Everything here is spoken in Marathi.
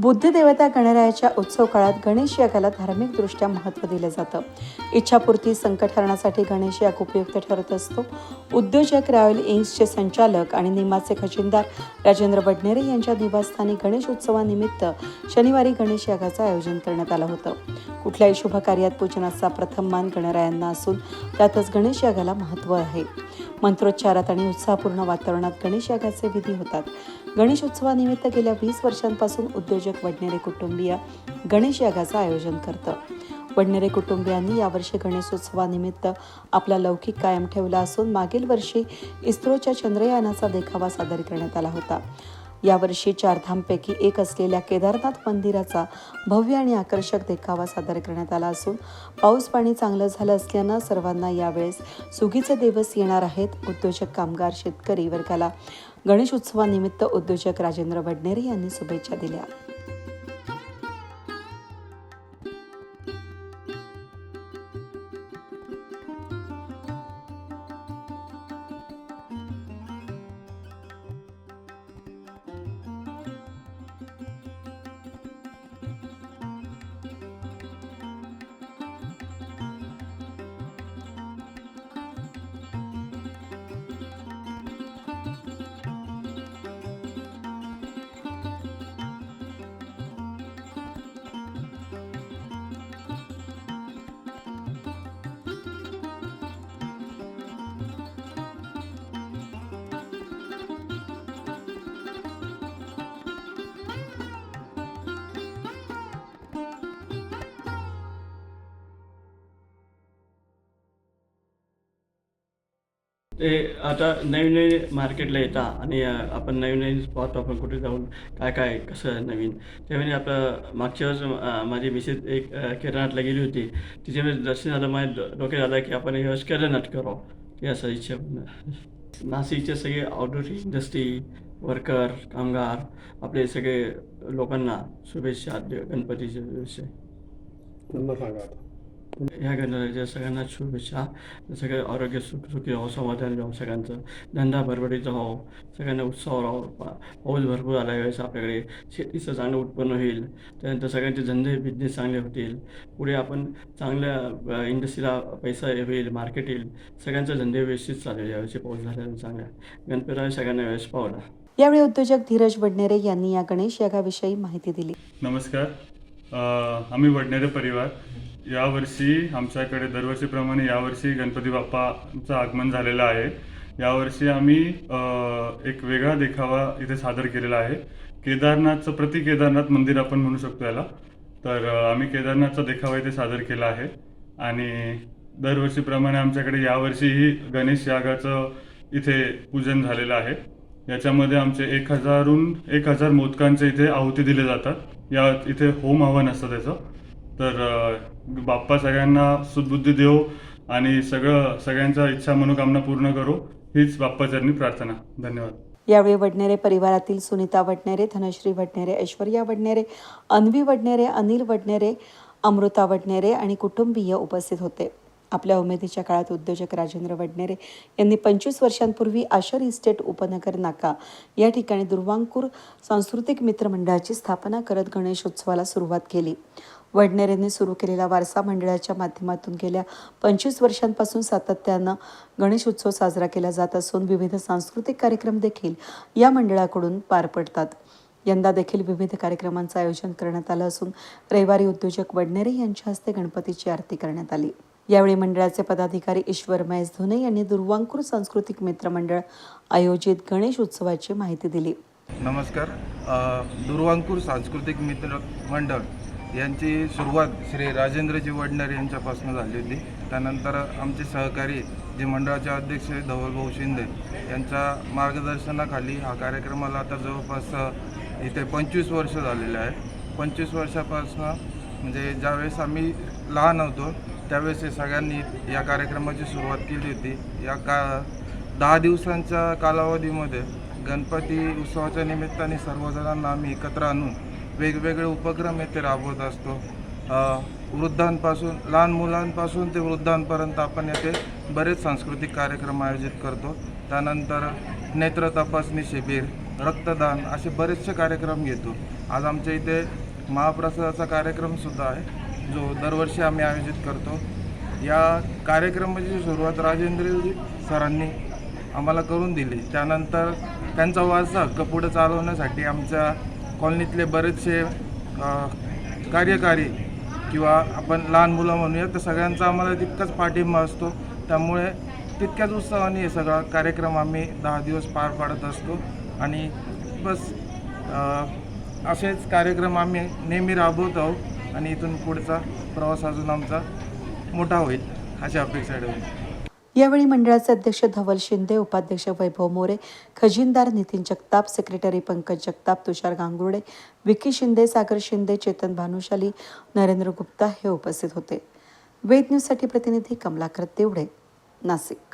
बुद्धदेवता गणरायाच्या उत्सव काळात गणेश यागाला धार्मिकदृष्ट्या महत्त्व दिलं जातं. इच्छापूर्ती संकट हरणासाठी गणेश याग उपयुक्त ठरत असतो. उद्योजक रॉयल इंग्सचे संचालक आणि निमाचे खजिनदार राजेंद्र बडनेरे यांच्या निवासस्थानी गणेश उत्सवानिमित्त शनिवारी गणेश यागाचं आयोजन करण्यात आलं होतं. कुठल्याही शुभ कार्यात पूजनाचा प्रथम मान गणरायांना असून त्यातच गणेश यागाला महत्त्व आहे. मंत्रोच्चारात आणि उत्साहपूर्ण वातावरणात गणेश यागाचे विधी होतात. गणेशोत्सवानिमित्त गेल्या वीस वर्षांपासून उद्योजक वडनेरे कुटुंबीय गणेश यागाचं आयोजन करतं. वडनेरे कुटुंबियांनी यावर्षी गणेशोत्सवानिमित्त आपला लौकिक कायम ठेवला असून मागील वर्षी इस्रोच्या चंद्रयानाचा देखावा सादर करण्यात आला होता. यावर्षी चारधामपैकी एक असलेल्या केदारनाथ मंदिराचा भव्य आणि आकर्षक देखावा सादर करण्यात आला असून पाऊस पाणी चांगलं झालं असल्यानं सर्वांना यावेळेस सुगीचे दिवस येणार आहेत. उद्योजक कामगार शेतकरी वर्गाला गणेश उत्सवानिमित्त उद्योजक राजेंद्र भडनेरे यांनी शुभेच्छा दिल्या. ते आता नवीन नवीन मार्केटला येता आणि आपण नवीन नवीन स्पॉट आपण कुठे जाऊन काय काय कसं आहे नवीन. त्यावेळी आपलं मागच्या वेळेस माझी मिसेस एक केदारनाथला गेली होती. तिच्या वेळेस दर्शन झालं माझ्या डो- डोक्यात आलं की आपण हे केदारनाथ करावं ही असं इच्छा नाशिकचे सगळे आउटडोर इंडस्ट्री वर्कर कामगार आपले सगळे लोकांना शुभेच्छा दे- गणपतीच्या दिवशी. त्यांना सांगा आता. ह्या गणराज्या सगळ्यांना शुभेच्छा. सगळं आरोग्य सुख सुखी राहो समाधान राहो सगळ्यांचं. धंदा भरभरीचा हो सगळ्यांना उत्साह राहो. पाऊस भरपूर आला वेळेस आपल्याकडे. शेतीचं चांगलं उत्पन्न होईल. त्यानंतर सगळ्यांचे धंदे बिझनेस चांगले होतील. पुढे आपण चांगल्या इंडस्ट्रीला पैसा होईल मार्केट येईल. सगळ्यांचे धंदे व्यवस्थित चालेल. यावेळेस पाऊस झाल्यानं चांगल्या गणपतीराय सगळ्यांना वेळेस पावला. यावेळी उद्योजक धीरज वडनेरे यांनी या गणेश यागाविषयी माहिती दिली. नमस्कार. आम्ही वडनेरे परिवार. यावर्षी आमच्याकडे दरवर्षीप्रमाणे यावर्षी गणपती बाप्पाचं आगमन झालेलं आहे. यावर्षी आम्ही एक वेगळा देखावा इथे सादर केलेला आहे. केदारनाथचं प्रति केदारनाथ मंदिर आपण म्हणू शकतो याला. तर आम्ही केदारनाथचा देखावा इथे सादर केला आहे. आणि दरवर्षीप्रमाणे आमच्याकडे यावर्षीही गणेश यागाचं इथे पूजन झालेलं आहे. याच्यामध्ये आमचे एक हजारहून एक हजार मोदकांचे इथे आहुती दिले जातात. या इथे होम हवन असतं त्याचं. तर बाप्पा सगळ्यांना सुदबुद्धी देव आणि सगळं सगळ्यांच्या इच्छा मनोकामना पूर्ण करो. हीच बाप्पाचरणी प्रार्थना. धन्यवाद. यावेळी वडनेरे परिवारातील सुनीता वडनेरे धनश्री वडनेरे ऐश्वर्या वडनेरे अन्वी वडनेरे अनिल वडनेरे अमृता वडनेरे आणि कुटुंबीय उपस्थित होते. आपल्या उमेदीच्या काळात उद्योजक राजेंद्र वडनेरे यांनी पंचवीस वर्षांपूर्वी आशर इस्टेट उपनगर नाका या ठिकाणी दुर्वांकूर सांस्कृतिक मित्र मंडळाची स्थापना करत गणेशोत्सवाला सुरुवात केली. वडनेरेंनी सुरू केलेल्या वारसा मंडळाच्या माध्यमातून गेल्या पंचवीस वर्षांपासून सातत्यानं गणेशोत्सव साजरा केला जात असून विविध सांस्कृतिक कार्यक्रम देखील या मंडळाकडून पार पडतात. यंदा देखील विविध कार्यक्रमांचं आयोजन करण्यात आलं असून रविवारी उद्योजक वडनेरे यांच्या हस्ते गणपतीची आरती करण्यात आली. यावेळी मंडळाचे पदाधिकारी ईश्वर महेश धोने यांनी दुर्वांकूर सांस्कृतिक मित्र मंडळ आयोजित गणेश उत्सवाची माहिती दिली. नमस्कार. दुर्वांकूर सांस्कृतिक मित्र मंडळ यांची सुरुवात श्री राजेंद्रजी वडनेर यांच्यापासून झाली होती. त्यानंतर आमचे सहकारी जे मंडळाचे अध्यक्ष धवलभाऊ शिंदे यांच्या मार्गदर्शनाखाली हा कार्यक्रमाला आता जवळपास इथे पंचवीस वर्ष झालेले आहे. पंचवीस वर्षापासून म्हणजे ज्यावेळेस आम्ही लहान होतो त्यावेळेस हे सगळ्यांनी या कार्यक्रमाची सुरुवात केली होती. या का दहा दिवसांच्या कालावधीमध्ये गणपती उत्सवाच्या निमित्ताने सर्वजणांना आम्ही एकत्र आणून वेगवेगळे उपक्रम येथे राबवत असतो. वृद्धांपासून लहान मुलांपासून ते वृद्धांपर्यंत आपण येथे बरेच सांस्कृतिक कार्यक्रम आयोजित करतो. त्यानंतर नेत्र तपासणी शिबिर रक्तदान असे बरेचसे कार्यक्रम घेतो. आज आमच्या इथे महाप्रसादाचा कार्यक्रमसुद्धा आहे जो दरवर्षी आम्ही आयोजित करतो. या कार्यक्रमाची सुरुवात राजेंद्र सरांनी आम्हाला करून दिली. त्यानंतर त्यांचा वारसा हक्क पुढं चालवण्यासाठी आमच्या कॉलनीतले बरेचसे कार्यकारी किंवा आपण लहान मुलं म्हणूया तर सगळ्यांचा आम्हाला तितकाच पाठिंबा असतो. त्यामुळे तितक्याच उत्साहाने हे सगळा कार्यक्रम आम्ही दहा दिवस पार पाडत असतो. आणि बस असेच कार्यक्रम आम्ही नेहमी राबवत आहोत आणि इथून पुढचा प्रवास अजून आमचा मोठा होईल अशा अपेक्षा ठेवून यावेळी मंडळाचे अध्यक्ष धवल शिंदे उपाध्यक्ष वैभव मोरे खजिनदार नितीन जगताप सेक्रेटरी पंकज जगताप तुषार गांगुर्डे विकी शिंदे सागर शिंदे चेतन भानुशाली नरेंद्र गुप्ता हे उपस्थित होते. वेद न्यूजसाठी प्रतिनिधी कमलाकर तेवढे नाशिक.